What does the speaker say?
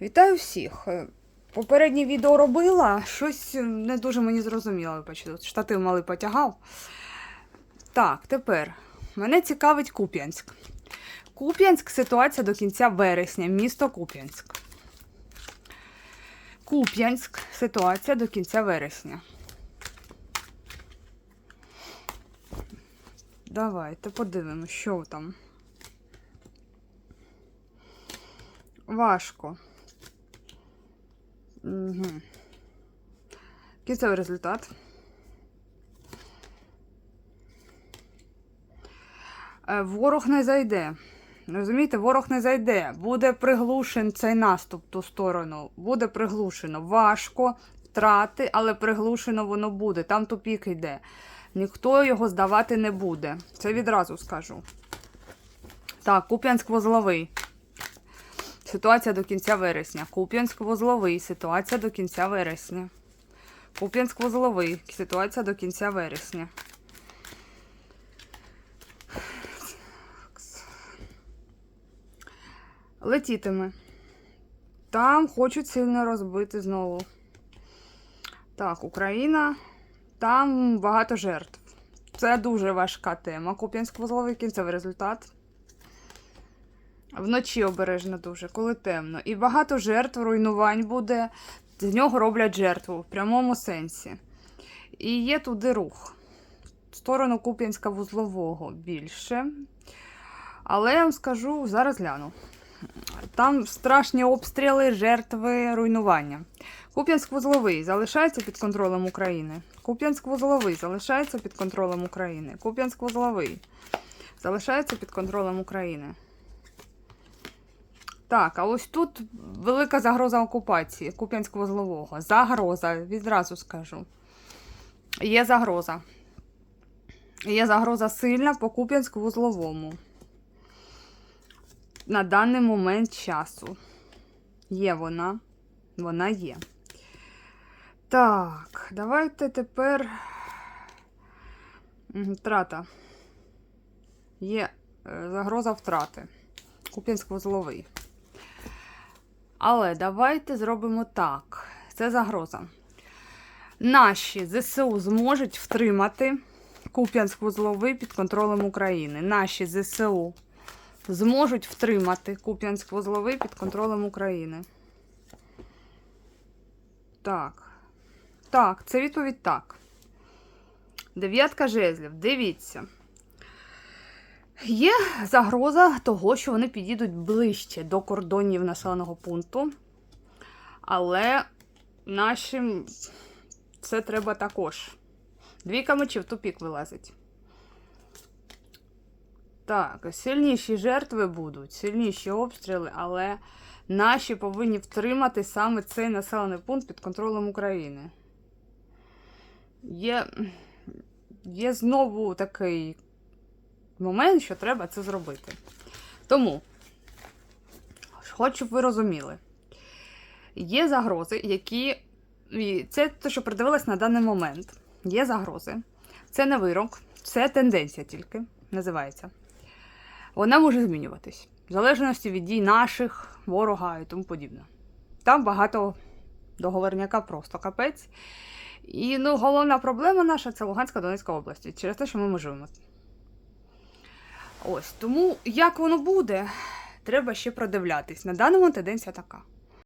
Вітаю всіх! Е, Попереднє відео робила, щось не дуже мені зрозуміло. Штатив малий потягав. Так, тепер мене цікавить Куп'янськ. Куп'янськ ситуація до кінця вересня, місто Куп'янськ. Куп'янськ ситуація до кінця вересня. Давайте подивимось, що там. Важко. Угу. Кінцевий результат. Е, Ворог не зайде. Розумієте, ворог не зайде. Буде приглушен цей наступ ту сторону. Буде приглушено. Важко, втрати, але приглушено воно буде. Там тупік йде. Ніхто його здавати не буде. Це відразу скажу. Так, Куп'янськ-Возловий. Ситуація до кінця вересня. Куп'янськ-Возловий. Ситуація до кінця вересня. Куп'янськ-Возловий. Ситуація до кінця вересня. Летітиме. Там хочуть сильно розбити знову. Так, Україна. Там багато жертв. Це дуже важка тема. Куп'янськ-Возловий кінцевий результат. Вночі обережно дуже, коли темно. І багато жертв, руйнувань буде. З нього роблять жертву в прямому сенсі. І є туди рух. В сторону Куп'янська вузлового більше. Але я вам скажу, зараз гляну. Там страшні обстріли, жертви, руйнування. Куп'янськ-Вузловий залишається під контролем України. Куп'янськ-Вузловий залишається під контролем України. Куп'янськ-Вузловий залишається під контролем України. Так, а ось тут велика загроза окупації Куп'янськ-Вузлового. Загроза, відразу скажу. Є загроза. Є загроза сильна по Куп'янськ-Вузловому. На даний момент часу. Є вона. Вона є. Так, давайте тепер. Втрата. Є е, загроза втрати. Куп'янськ-Вузловий. Але давайте зробимо так. Це загроза. Наші ЗСУ зможуть втримати Куп'янськ-Вузловий під контролем України. Наші ЗСУ зможуть втримати Куп'янськ-Вузловий під контролем України. Так. Так, це відповідь так. Дев'ятка жезлів. Дивіться. Є загроза того, що вони підійдуть ближче до кордонів населеного пункту. Але нашим це треба також. Двійка мечів тупік вилазить. Так, сильніші жертви будуть, сильніші обстріли, але наші повинні втримати саме цей населений пункт під контролем України. Є, є знову такий момент, що треба це зробити. Тому, хочу, щоб ви розуміли, є загрози, які. і Це те, що придивилось на даний момент. Є загрози. Це не вирок, це тенденція тільки називається. Вона може змінюватись в залежності від дій наших, ворога і тому подібне. Там багато договорняка просто капець. І ну, головна проблема наша це Луганська Донецька область через те, що ми межуємо. Ось тому, як воно буде, треба ще продивлятись. На даному тенденція така.